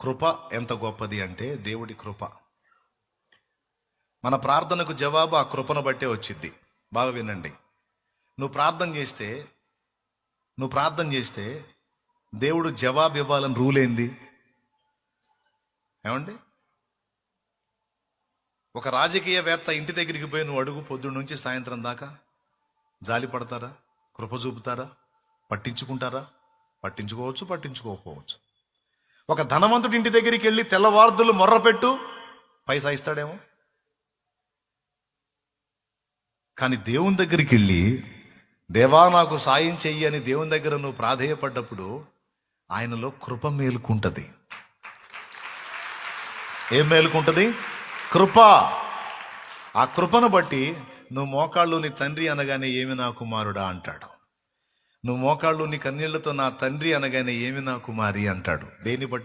కృప ఎంత గొప్పది అంటే దేవుడి కృప. మన ప్రార్థనకు జవాబు ఆ కృపను బట్టే వచ్చింది బాగా వినండి. నువ్వు ప్రార్థన చేస్తే నువ్వు ప్రార్థన చేస్తే దేవుడు జవాబు ఇవ్వాలని రూల్ ఏంది? ఏమండి? ఒక రాజకీయవేత్త ఇంటి దగ్గరికి పోయి నువ్వు అడుగు పొద్దున్న నుంచి సాయంత్రం దాకా జాలి పడతారా? కృప చూపుతారా? పట్టించుకుంటారా? పట్టించుకోవచ్చు పట్టించుకోకపోవచ్చు. ఒక ధనవంతుడి ఇంటి దగ్గరికి వెళ్ళి తెల్లవార్దులు మొర్రపెట్టు పైసా ఇస్తాడేమో. కానీ దేవుని దగ్గరికి వెళ్ళి దేవా నాకు సాయం చెయ్యి అని దేవుని దగ్గర నువ్వు ప్రాధేయపడ్డప్పుడు ఆయనలో కృప మేలుకుంటది. ఏం మేలుకుంటది? కృప. ఆ కృపను బట్టి నువ్వు మోకాళ్ళు నీ తండ్రి అనగానే ఏమి నా కుమారుడా అంటాడు. నువ్వు మోకాళ్ళు నీ కన్నీళ్ళతో నా తండ్రి అనగానే ఏమి నా కుమారి? అంటాడు. దేని బట్టి